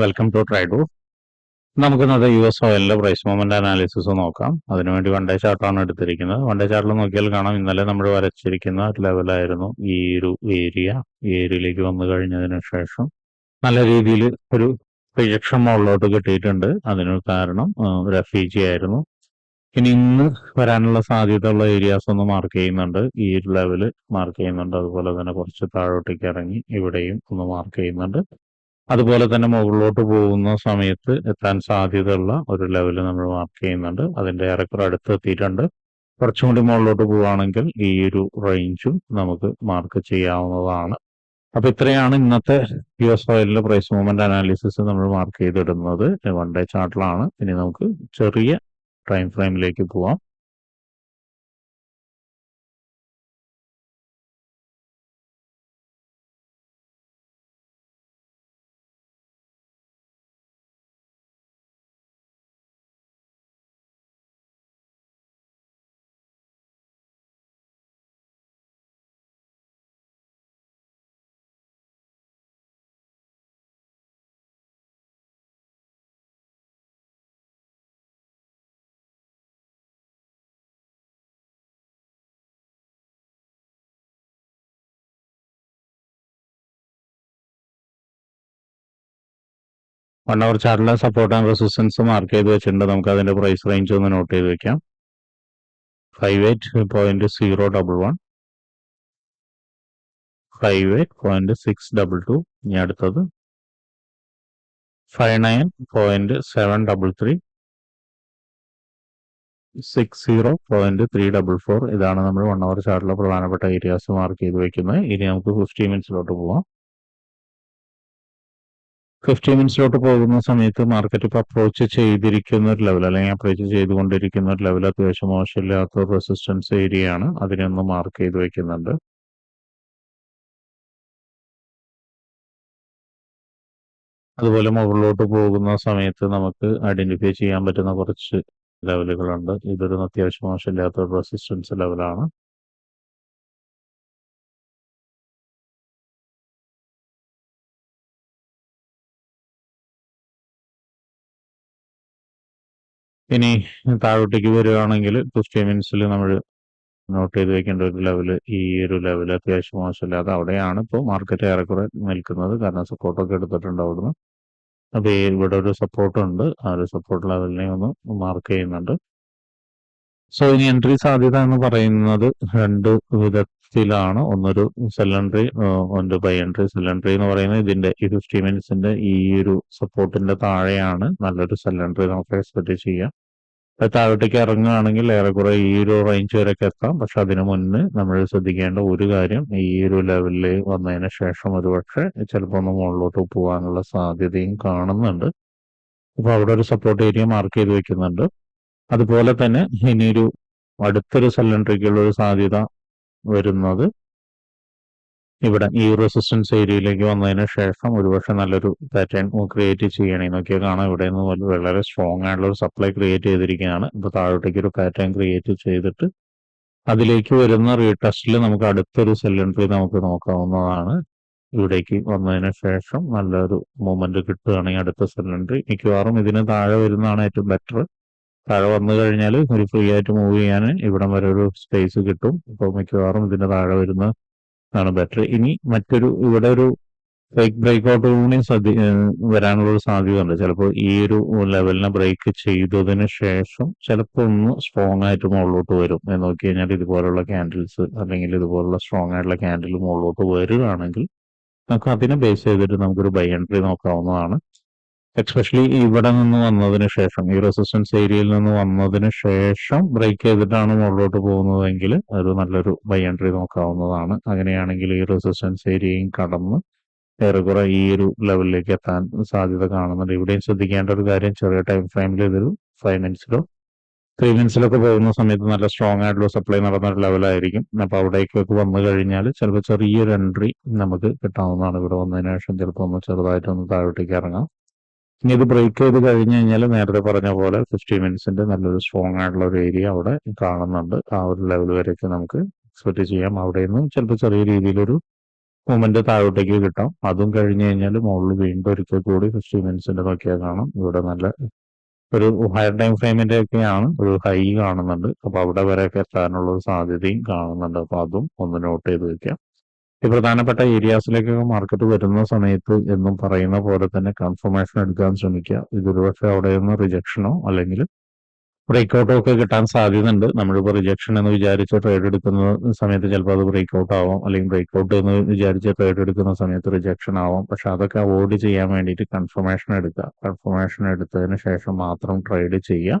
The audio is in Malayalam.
വെൽക്കം ടു ട്രൈഡു നമുക്കിന്നത്തെ യു എസ് ഓയിലിന്റെ പ്രൈസ് മൂവ്മെന്റ് അനാലിസിസ് നോക്കാം. അതിനുവേണ്ടി വൺ ഡേ ചാർട്ടാണ് എടുത്തിരിക്കുന്നത്. വൺ ഡേ ചാർട്ടിൽ നോക്കിയാൽ കാണാം ഇന്നലെ നമ്മൾ വരച്ചിരിക്കുന്ന ലെവലായിരുന്നു ഈ ഒരു ഏരിയ ഈ ഏരിയയിലേക്ക് വന്നു കഴിഞ്ഞതിന് ശേഷം നല്ല രീതിയിൽ ഒരു റിജക്ഷൻ മുകളിലോട്ട് കിട്ടിയിട്ടുണ്ട്. അതിന് കാരണം റെഫ്യൂജി ആയിരുന്നു. ഇനി ഇന്ന് വരാനുള്ള സാധ്യതയുള്ള ഏരിയാസ് ഒന്ന് മാർക്ക് ചെയ്യുന്നുണ്ട്. ഈ ഒരു ലെവൽ മാർക്ക് ചെയ്യുന്നുണ്ട്. അതുപോലെ തന്നെ കുറച്ച് താഴോട്ടേക്ക് ഇറങ്ങി ഇവിടെയും ഒന്ന് മാർക്ക് ചെയ്യുന്നുണ്ട്. അതുപോലെ തന്നെ മുകളിലോട്ട് പോകുന്ന സമയത്ത് എത്താൻ സാധ്യതയുള്ള ഒരു ലെവൽ നമ്മൾ മാർക്ക് ചെയ്യുന്നുണ്ട്. അതിന്റെ ഏറെക്കുറെ അടുത്ത് എത്തിയിട്ടുണ്ട്. കുറച്ചും കൂടി മുകളിലോട്ട് പോവുകയാണെങ്കിൽ ഈ ഒരു റേഞ്ചും നമുക്ക് മാർക്ക് ചെയ്യാവുന്നതാണ്. അപ്പൊ ഇത്രയാണ് ഇന്നത്തെ യു എസ് ഓയിലിന്റെ പ്രൈസ് മൂവ്മെന്റ് അനാലിസിസ് നമ്മൾ മാർക്ക് ചെയ്തിടുന്നത്. വൺ ഡേ ചാർട്ടിലാണ് ഇനി നമുക്ക് ചെറിയ ടൈം ഫ്രെയിമിലേക്ക് പോവാം. വൺ അവർ ചാർട്ടിലെ സപ്പോർട്ട് ആൻഡ് റെസിസ്റ്റൻസ് മാർക്ക് ചെയ്ത് വെച്ചിട്ടുണ്ട്. നമുക്ക് അതിന്റെ പ്രൈസ് റേഞ്ച് ഒന്ന് നോട്ട് ചെയ്ത് വെക്കാം. Five eight point zero double one five eight point six double two ഇനി അടുത്തത്. Five nine point seven double three six zero point three double four ഇതാണ് നമ്മൾ വൺ അവർ ചാർട്ടിലെ പ്രധാനപ്പെട്ട ഏരിയാസ് മാർക്ക് ചെയ്ത് വെക്കുന്നത്. ഇനി നമുക്ക് ഫിഫ്റ്റി മിനിറ്റ്സിലോട്ട് പോവാം. ഫിഫ്റ്റി മിനിറ്റ്സിലോട്ട് പോകുന്ന സമയത്ത് മാർക്കറ്റ് ഇപ്പോൾ അപ്രോച്ച് ചെയ്തിരിക്കുന്ന ഒരു ലെവൽ അല്ലെങ്കിൽ അപ്രോച്ച് ചെയ്തുകൊണ്ടിരിക്കുന്ന ഒരു ലെവൽ അത്യാവശ്യം മോശമില്ലാത്ത ഒരു റെസിസ്റ്റൻസ് ഏരിയ ആണ് അതിനെ ഒന്ന് മാർക്ക് ചെയ്ത് വെക്കുന്നുണ്ട്. അതുപോലെ മുകളിലോട്ട് പോകുന്ന സമയത്ത് നമുക്ക് ഐഡന്റിഫൈ ചെയ്യാൻ പറ്റുന്ന കുറച്ച് ലെവലുകളുണ്ട് ഇതൊരു അത്യാവശ്യം മോശമില്ലാത്ത ഒരു റെസിസ്റ്റൻസ് ലെവലാണ് ഇനി താഴോട്ടേക്ക് വരികയാണെങ്കിൽ ഫിഫ്റ്റി മീൻസിൽ നമ്മൾ നോട്ട് ചെയ്ത് വെക്കേണ്ട ഒരു ലെവൽ ഈ ഒരു ലെവൽ അത്യാവശ്യം മോശമില്ലാതെ അവിടെയാണ് ഇപ്പോൾ മാർക്കറ്റ് ഏറെക്കുറെ നിൽക്കുന്നത്. കാരണം സപ്പോർട്ടൊക്കെ എടുത്തിട്ടുണ്ട് അവിടുന്ന്. അപ്പോൾ ഇവിടെ ഒരു സപ്പോർട്ടുണ്ട് ആ ഒരു സപ്പോർട്ട് ലെവലിനെ ഒന്ന് മാർക്ക് ചെയ്യുന്നുണ്ട്. സോ ഇനി എൻട്രി സാധ്യത എന്ന് പറയുന്നത് രണ്ട് വിധത്തിലാണ്. ഒന്നൊരു സെൽ എൻട്രി ഒന്ന് ബൈ എൻട്രി സെൽ എൻട്രി എന്ന് പറയുന്നത് ഇതിന്റെ ഈ ഫിഫ്റ്റി മിനിറ്റ്സിന്റെ ഈ ഒരു സപ്പോർട്ടിന്റെ താഴെയാണ്. നല്ലൊരു സെൽ എൻട്രി നമുക്ക് എക്സ്പെക്ട് ചെയ്യാം. താഴോട്ടേക്ക് ഇറങ്ങുകയാണെങ്കിൽ ഏറെക്കുറെ ഈ ഒരു റേഞ്ച് വരെയൊക്കെ എത്താം. പക്ഷെ അതിനു മുന്നേ നമ്മൾ ശ്രദ്ധിക്കേണ്ട ഒരു കാര്യം ഈ ഒരു ലെവലിൽ വന്നതിന് ശേഷം ഒരുപക്ഷെ ചിലപ്പോൾ ഒന്ന് മുകളിലോട്ട് പോകാനുള്ള സാധ്യതയും കാണുന്നുണ്ട്. അപ്പൊ അവിടെ ഒരു സപ്പോർട്ട് ഏരിയ മാർക്ക് ചെയ്ത് വെക്കുന്നുണ്ട്. അതുപോലെ തന്നെ ഇനിയൊരു അടുത്തൊരു സെല്ലൻട്രിക്കുള്ള ഒരു സാധ്യത വരുന്നത് ഇവിടെ ഈ റെസിസ്റ്റൻസ് ഏരിയയിലേക്ക് വന്നതിന് ശേഷം ഒരുപക്ഷെ നല്ലൊരു പാറ്റേൺ ക്രിയേറ്റ് ചെയ്യണേ. നോക്കിയാൽ കാണാം ഇവിടെ നിന്ന് വളരെ സ്ട്രോങ് ആയിട്ടുള്ള ഒരു സപ്ലൈ ക്രിയേറ്റ് ചെയ്തിരിക്കുകയാണ്. ഇപ്പൊ താഴോട്ടേക്ക് ഒരു പാറ്റേൺ ക്രിയേറ്റ് ചെയ്തിട്ട് അതിലേക്ക് വരുന്ന റീടെസ്റ്റിൽ നമുക്ക് അടുത്തൊരു സെല്ലൻട്രി നമുക്ക് നോക്കാവുന്നതാണ്. ഇവിടേക്ക് വന്നതിന് ശേഷം നല്ലൊരു മൂവ്മെന്റ് കിട്ടുകയാണെങ്കിൽ അടുത്ത സെല്ലൻട്രി മിക്കവാറും ഇതിന് താഴെ വരുന്നതാണ് ഏറ്റവും ബെറ്റർ താഴെ വന്നു കഴിഞ്ഞാൽ ഒരു ഫ്രീ ആയിട്ട് മൂവ് ചെയ്യാൻ ഇവിടം വരെ ഒരു സ്പേസ് കിട്ടും. അപ്പോൾ മിക്കവാറും ഇതിന്റെ താഴെ വരുന്ന ആണ് ബെറ്റർ ഇനി മറ്റൊരു ഇവിടെ ഒരു ബ്രേക്ക് ബ്രേക്ക് ഔട്ട് കൂടി ശ്രദ്ധി വരാനുള്ള ഒരു സാധ്യതയുണ്ട്. ചിലപ്പോൾ ഈ ഒരു ലെവലിനെ ബ്രേക്ക് ചെയ്തതിന് ശേഷം ചിലപ്പോൾ ഒന്ന് സ്ട്രോങ് ആയിട്ട് മുകളിലോട്ട് വരും. എന്ന് നോക്കി കഴിഞ്ഞാൽ ഇതുപോലുള്ള ക്യാൻഡിൽസ് അല്ലെങ്കിൽ ഇതുപോലുള്ള സ്ട്രോങ് ആയിട്ടുള്ള ക്യാൻഡിൽ മുകളിലോട്ട് വരികയാണെങ്കിൽ നമുക്ക് അതിനെ ബേസ് ചെയ്തിട്ട് നമുക്കൊരു ബൈ എൻട്രി നോക്കാവുന്നതാണ്. എക്സ്പെഷ്യലി ഇവിടെ നിന്ന് വന്നതിന് ശേഷം ഈ റെസിസ്റ്റൻസ് ഏരിയയിൽ നിന്ന് വന്നതിന് ശേഷം ബ്രേക്ക് ചെയ്തിട്ടാണ് മുകളിലോട്ട് പോകുന്നതെങ്കിൽ ഒരു നല്ലൊരു ബൈ എൻട്രി നോക്കാവുന്നതാണ്. അങ്ങനെയാണെങ്കിൽ ഈ റെസിസ്റ്റൻസ് ഏരിയയും കടന്ന് ഏറെക്കുറെ ഈ ഒരു ലെവലിലേക്ക് എത്താൻ സാധ്യത കാണുന്നുണ്ട്. ഇവിടെയും ശ്രദ്ധിക്കേണ്ട ഒരു കാര്യം ചെറിയ ടൈം ഫ്രെയിമിൽ ഇതൊരു ഫൈവ് മിനിറ്റ്സിലോ ത്രീ മിനിറ്റ്സിലൊക്കെ പോകുന്ന സമയത്ത് നല്ല സ്ട്രോങ് ആയിട്ടുള്ള സപ്ലൈ നടന്ന ഒരു ലെവലായിരിക്കും അപ്പൊ അവിടേക്കൊക്കെ വന്നു കഴിഞ്ഞാൽ ചിലപ്പോൾ ചെറിയൊരു എൻട്രി നമുക്ക് കിട്ടാവുന്നതാണ്. ഇവിടെ വന്നതിന് ശേഷം ചിലപ്പോൾ ഒന്ന് ചെറുതായിട്ടൊന്ന് താഴോട്ടേക്ക് ഇറങ്ങാം. ഇനി ഇത് ബ്രേക്ക് ചെയ്ത് കഴിഞ്ഞ് കഴിഞ്ഞാൽ നേരത്തെ പറഞ്ഞ പോലെ ഫിഫ്റ്റി മിനിറ്റ്സിന്റെ നല്ലൊരു സ്ട്രോങ് ആയിട്ടുള്ള ഒരു ഏരിയ അവിടെ കാണുന്നുണ്ട്. ആ ഒരു ലെവൽ വരെയൊക്കെ നമുക്ക് എക്സ്പെക്ട് ചെയ്യാം. അവിടെ നിന്നും ചിലപ്പോൾ ചെറിയ രീതിയിലൊരു മൂമെന്റ് താഴോട്ടേക്ക് കിട്ടാം. അതും കഴിഞ്ഞ് കഴിഞ്ഞാൽ മുകളിൽ വീണ്ടും ഒരിക്കൽ കൂടി ഫിഫ്റ്റി മിനിറ്റ്സിന്റെ നോക്കിയാൽ കാണാം. ഇവിടെ നല്ല ഒരു ഹയർ ടൈം ഫ്രെയിമിന്റെ ഒക്കെയാണ്. ഒരു ഹൈ കാണുന്നുണ്ട്. അപ്പൊ അവിടെ വരെയൊക്കെ എത്താനുള്ള ഒരു സാധ്യതയും കാണുന്നുണ്ട്. അപ്പൊ അതും ഒന്ന് നോട്ട് ചെയ്ത് വെക്കാം. ഈ പ്രധാനപ്പെട്ട ഏരിയാസിലേക്കൊക്കെ മാർക്കറ്റ് വരുന്ന സമയത്ത് എന്നും പറയുന്ന പോലെ തന്നെ കൺഫർമേഷൻ എടുക്കാൻ ശ്രമിക്കുക. ഇതൊരു പക്ഷേ അവിടെ നിന്ന് റിജക്ഷനോ അല്ലെങ്കിൽ ബ്രേക്ക്ഔട്ടോ ഒക്കെ കിട്ടാൻ സാധ്യതയുണ്ട്. നമ്മളിപ്പോൾ റിജക്ഷൻ എന്ന് വിചാരിച്ച് ട്രേഡ് എടുക്കുന്ന സമയത്ത് ചിലപ്പോൾ അത് ബ്രേക്ക്ഔട്ട് ആവാം. അല്ലെങ്കിൽ ബ്രേക്ക്ഔട്ട് എന്ന് വിചാരിച്ച് ട്രേഡ് എടുക്കുന്ന സമയത്ത് റിജക്ഷൻ ആവാം. പക്ഷെ അതൊക്കെ അവോയ്ഡ് ചെയ്യാൻ വേണ്ടിയിട്ട് കൺഫർമേഷൻ എടുക്കുക. കൺഫർമേഷൻ എടുത്തതിന് ശേഷം മാത്രം ട്രേഡ് ചെയ്യുക.